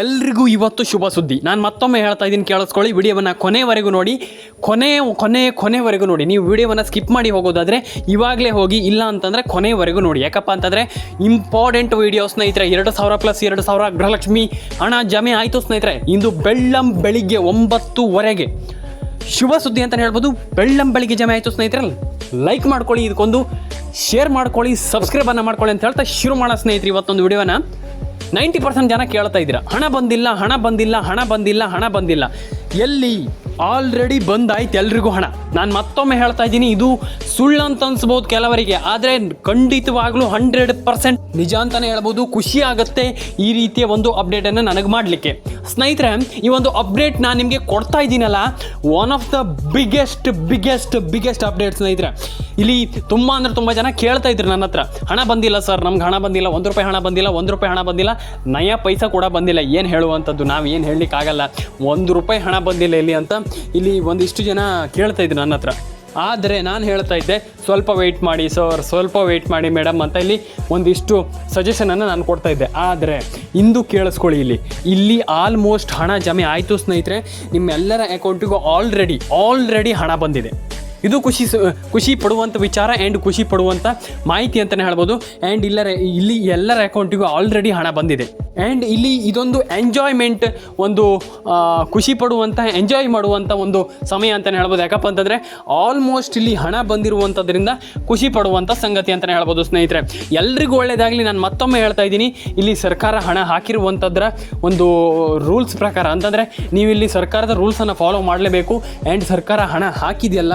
ಎಲ್ರಿಗೂ ಇವತ್ತು ಶುಭ ಸುದ್ದಿ. ನಾನು ಮತ್ತೊಮ್ಮೆ ಹೇಳ್ತಾ ಇದ್ದೀನಿ, ಕೇಳಿಸ್ಕೊಳ್ಳಿ. ವಿಡಿಯೋವನ್ನು ಕೊನೆವರೆಗೂ ನೋಡಿ. ಕೊನೆ ಕೊನೆ, ಕೊನೆವರೆಗೂ ನೋಡಿ. ನೀವು ವಿಡಿಯೋವನ್ನು ಸ್ಕಿಪ್ ಮಾಡಿ ಹೋಗೋದಾದರೆ ಇವಾಗಲೇ ಹೋಗಿ, ಇಲ್ಲ ಅಂತಂದರೆ ಕೊನೆವರೆಗೂ ನೋಡಿ. ಯಾಕಪ್ಪ ಅಂತಂದರೆ ಇಂಪಾರ್ಟೆಂಟ್ ವೀಡಿಯೋ ಸ್ನೇಹಿತರೆ, ಎರಡು ಸಾವಿರ ಪ್ಲಸ್ ಎರಡು ಸಾವಿರ ಗೃಹಲಕ್ಷ್ಮಿ ಹಣ ಜಮೆ ಆಯಿತು ಸ್ನೇಹಿತರೆ. ಇಂದು ಬೆಳ್ಳಂ ಬೆಳಿಗ್ಗೆ ಒಂಬತ್ತುವರೆಗೆ. ಶುಭ ಸುದ್ದಿ ಅಂತಲೇ ಹೇಳ್ಬೋದು. ಬೆಳ್ಳಂ ಬೆಳಿಗ್ಗೆ ಜಮೆ ಆಯಿತು ಸ್ನೇಹಿತರೆ. ಲೈಕ್ ಮಾಡ್ಕೊಳ್ಳಿ ಇದಕ್ಕೊಂದು ಶೇರ್ ಮಾಡ್ಕೊಳ್ಳಿ ಸಬ್ಸ್ಕ್ರೈಬನ್ನು ಮಾಡ್ಕೊಳ್ಳಿ ಅಂತ ಹೇಳ್ತಾ ಶುರು ಮಾಡೋ ಸ್ನೇಹಿತರೆ ಇವತ್ತೊಂದು ವಿಡಿಯೋನ ನೈಂಟಿ ಪರ್ಸೆಂಟ್ ಜನ ಕೇಳ್ತಾ ಇದ್ದೀರಾ, ಹಣ ಬಂದಿಲ್ಲ ಹಣ ಬಂದಿಲ್ಲ ಹಣ ಬಂದಿಲ್ಲ ಹಣ ಬಂದಿಲ್ಲ. ಎಲ್ಲಿ? ಆಲ್ರೆಡಿ ಬಂದಾಯ್ತು ಎಲ್ರಿಗೂ ಹಣ. ನಾನು ಮತ್ತೊಮ್ಮೆ ಹೇಳ್ತಾ ಇದ್ದೀನಿ, ಇದು ಸುಳ್ಳು ಅಂತ ಅನ್ಸ್ಬೋದು ಕೆಲವರಿಗೆ. ಆದರೆ ಖಂಡಿತವಾಗ್ಲೂ ಹಂಡ್ರೆಡ್ ಪರ್ಸೆಂಟ್ ನಿಜ ಅಂತಲೇ ಹೇಳ್ಬೋದು. ಖುಷಿ ಆಗುತ್ತೆ ಈ ರೀತಿಯ ಒಂದು ಅಪ್ಡೇಟನ್ನು ನನಗೆ ಮಾಡಲಿಕ್ಕೆ. ಸ್ನೇಹಿತರೆ, ಈ ಒಂದು ಅಪ್ಡೇಟ್ ನಾನು ನಿಮಗೆ ಕೊಡ್ತಾ ಇದ್ದೀನಲ್ಲ one of the biggest biggest biggest update ಸ್ನೇಹಿತರೆ. ಇಲ್ಲಿ ತುಂಬ ಅಂದರೆ ತುಂಬ ಜನ ಕೇಳ್ತಾ ಇದ್ರು ನನ್ನ ಹತ್ರ. ಹಣ ಬಂದಿಲ್ಲ ಸರ್ ನಮ್ಗೆ ಹಣ ಬಂದಿಲ್ಲ, ಒಂದು ರೂಪಾಯಿ ಹಣ ಬಂದಿಲ್ಲ, ಒಂದು ರೂಪಾಯಿ ಹಣ ಬಂದಿಲ್ಲ, ನಯ ಪೈಸಾ ಕೂಡ ಬಂದಿಲ್ಲ. ಏನು ಹೇಳುವಂಥದ್ದು, ನಾವು ಏನು ಹೇಳಲಿಕ್ಕಾಗಲ್ಲ. ಒಂದು ರೂಪಾಯಿ ಹಣ ಬಂದಿಲ್ಲ ಇಲ್ಲಿ ಅಂತ ಇಲ್ಲಿ ಒಂದಿಷ್ಟು ಜನ ಕೇಳ್ತಾ ಇದ್ರು ನನ್ನ ಹತ್ರ. ಆದರೆ ನಾನು ಹೇಳ್ತಾ ಇದ್ದೆ, ಸ್ವಲ್ಪ ವೆಯ್ಟ್ ಮಾಡಿ ಸರ್ ಸ್ವಲ್ಪ ವೆಯ್ಟ್ ಮಾಡಿ ಮೇಡಮ್ ಅಂತ ಇಲ್ಲಿ ಒಂದಿಷ್ಟು ಸಜೆಷನನ್ನು ನಾನು ಕೊಡ್ತಾ ಇದ್ದೆ. ಆದರೆ ಇಂದು ಕೇಳಿಸ್ಕೊಳ್ಳಿ ಇಲ್ಲಿ. ಇಲ್ಲಿ ಆಲ್ಮೋಸ್ಟ್ ಹಣ ಜಮೆ ಆಯಿತು ಸ್ನೇಹಿತರೆ, ನಿಮ್ಮೆಲ್ಲರ ಅಕೌಂಟಿಗೂ ಆಲ್ರೆಡಿ ಆಲ್ರೆಡಿ ಹಣ ಬಂದಿದೆ. ಇದು ಖುಷಿ ಖುಷಿ ಪಡುವಂಥ ವಿಚಾರ ಆ್ಯಂಡ್ ಖುಷಿ ಪಡುವಂಥ ಮಾಹಿತಿ ಅಂತಲೇ ಹೇಳ್ಬೋದು. ಆ್ಯಂಡ್ ಇಲ್ಲರ, ಇಲ್ಲಿ ಎಲ್ಲರ ಅಕೌಂಟಿಗೂ ಆಲ್ರೆಡಿ ಹಣ ಬಂದಿದೆ. ಆ್ಯಂಡ್ ಇಲ್ಲಿ ಇದೊಂದು ಎಂಜಾಯ್ಮೆಂಟ್ ಒಂದು ಖುಷಿ ಪಡುವಂಥ ಎಂಜಾಯ್ ಮಾಡುವಂಥ ಒಂದು ಸಮಯ ಅಂತಲೇ ಹೇಳ್ಬೋದು. ಯಾಕಪ್ಪ ಅಂತಂದರೆ ಆಲ್ಮೋಸ್ಟ್ ಇಲ್ಲಿ ಹಣ ಬಂದಿರುವಂಥದ್ರಿಂದ ಖುಷಿ ಪಡುವಂಥ ಸಂಗತಿ ಅಂತಲೇ ಹೇಳ್ಬೋದು ಸ್ನೇಹಿತರೆ. ಎಲ್ರಿಗೂ ಒಳ್ಳೆಯದಾಗಲಿ ನಾನು ಮತ್ತೊಮ್ಮೆ ಹೇಳ್ತಾ ಇದ್ದೀನಿ, ಇಲ್ಲಿ ಸರ್ಕಾರ ಹಣ ಹಾಕಿರುವಂಥದ್ರ ಒಂದು ರೂಲ್ಸ್ ಪ್ರಕಾರ. ಅಂತಂದರೆ ನೀವು ಇಲ್ಲಿ ಸರ್ಕಾರದ ರೂಲ್ಸನ್ನು ಫಾಲೋ ಮಾಡಲೇಬೇಕು. ಆ್ಯಂಡ್ ಸರ್ಕಾರ ಹಣ ಹಾಕಿದೆಯಲ್ಲ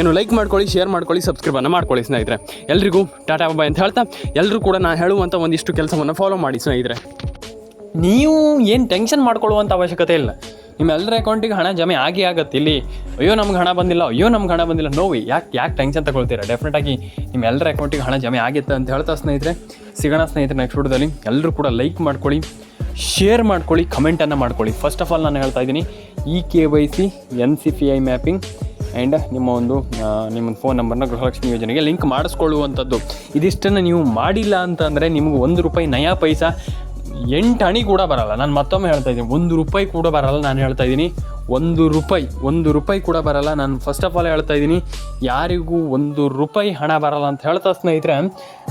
ಏನು ಲೈಕ್ ಮಾಡ್ಕೊಳ್ಳಿ ಶೇರ್ ಮಾಡ್ಕೊಳ್ಳಿ ಸಬ್ಸ್ಕ್ರೈಬನ್ನು ಮಾಡ್ಕೊಳ್ಳಿ ಸ್ನೇಹಿತರೆ. ಎಲ್ರಿಗೂ ಟಾಟಾ ಬಾಯ್ ಅಂತ ಹೇಳ್ತಾ ಎಲ್ಲರೂ ಕೂಡ ನಾನು ಹೇಳುವಂಥ ಒಂದಿಷ್ಟು ಕೆಲಸವನ್ನು ಫಾಲೋ ಮಾಡಿ ಸ್ನೇಹಿತರೆ. ನೀವು ಏನು ಟೆನ್ಷನ್ ಮಾಡ್ಕೊಳ್ಳುವಂಥ ಅವಶ್ಯಕತೆ ಇಲ್ಲ. ನಿಮ್ಮ ಎಲ್ಲರ ಅಕೌಂಟಿಗೆ ಹಣ ಜಮೆ ಆಗಿ ಆಗತ್ತೆ ಇಲ್ಲಿ. ಅಯ್ಯೋ, ನಮ್ಗೆ ಹಣ ಬಂದಿಲ್ಲ, ಅಯ್ಯೋ, ನಮ್ಗೆ ಹಣ ಬಂದಿಲ್ಲ. ನೋವು ಯಾಕೆ ಯಾಕೆ ಟೆನ್ಷನ್ ತಗೊಳ್ತೀರಾ? ಡೆಫಿನೆಟಾಗಿ ನಿಮ್ಮ ಎಲ್ಲರ ಅಕೌಂಟಿಗೆ ಹಣ ಜಮೆ ಆಗಿತ್ತು ಅಂತ ಹೇಳ್ತಾ ಸ್ನೇಹಿತರೆ. ಸಿಗೋಣ ಸ್ನೇಹಿತರೆ ನೆಕ್ಸ್ಟ್ ವಿಡಿಯೋದಲ್ಲಿ. ಎಲ್ಲರೂ ಕೂಡ ಲೈಕ್ ಮಾಡ್ಕೊಳ್ಳಿ ಶೇರ್ ಮಾಡ್ಕೊಳ್ಳಿ ಕಮೆಂಟನ್ನು ಮಾಡ್ಕೊಳ್ಳಿ. ಫಸ್ಟ್ ಆಫ್ ಆಲ್ ನಾನು ಹೇಳ್ತಾ ಇದ್ದೀನಿ E K Y C N C P I mapping and ನಿಮ್ಮ ಒಂದು ನಿಮ್ಮ ಫೋನ್ ನಂಬರ್ನ ಗೃಹಲಕ್ಷ್ಮಿ ಯೋಜನೆಗೆ ಲಿಂಕ್ ಮಾಡಿಸ್ಕೊಳ್ಳುವಂಥದ್ದು. ಇದಿಷ್ಟನ್ನು ನೀವು ಮಾಡಿಲ್ಲ ಅಂತಂದರೆ ನಿಮ್ಗೆ ಒಂದು ರೂಪಾಯಿ ನಯಾ ಪೈಸಾ ಎಂಟು ಹಣಿ ಕೂಡ ಬರಲ್ಲ. ನಾನು ಮತ್ತೊಮ್ಮೆ ಹೇಳ್ತಾ ಇದ್ದೀನಿ, ಒಂದು ರೂಪಾಯಿ ಕೂಡ ಬರಲ್ಲ ನಾನು ಹೇಳ್ತಾ ಇದ್ದೀನಿ. ಒಂದು ರೂಪಾಯಿ ಒಂದು ರೂಪಾಯಿ ಕೂಡ ಬರಲ್ಲ. ನಾನು ಫಸ್ಟ್ ಆಫ್ ಆಲ್ ಹೇಳ್ತಾ ಇದ್ದೀನಿ, ಯಾರಿಗೂ ಒಂದು ರೂಪಾಯಿ ಹಣ ಬರಲ್ಲ ಅಂತ ಹೇಳ್ತಾ ಸ್ನೇಹಿತರೆ,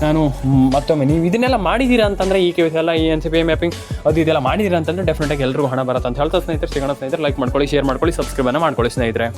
ನಾನು ಮತ್ತೊಮ್ಮೆ, ನೀವು ಇದನ್ನೆಲ್ಲ ಮಾಡಿದ್ದೀರಾ ಅಂತಂದರೆ ಈ ಕೇಸ್ ಎಲ್ಲ, ಈ ಎನ್ ಸಿ ಪಿ ಮ್ಯಾಪಿಂಗ್ ಅದು ಇದೆಲ್ಲ ಮಾಡಿದ್ದೀರಾ ಅಂತಂದರೆ ಡೆಫಿನೆಟಾಗಿ ಎಲ್ಲರಿಗೂ ಹಣ ಬರುತ್ತೆ ಅಂತ ಹೇಳ್ತಾ ಸ್ನೇಹಿತರೆ. ಸಿಗೋಣ ಸ್ನೇಹಿತರೆ ಲೈಕ್ ಮಾಡ್ಕೊಳ್ಳಿ ಶೇರ್ ಮಾಡ್ಕೊಳ್ಳಿ ಸಬ್ಸ್ಕ್ರೈಬನ್ನು ಮಾಡ್ಕೊಳ್ಳಿ ಸ್ನೇಹಿತರೆ.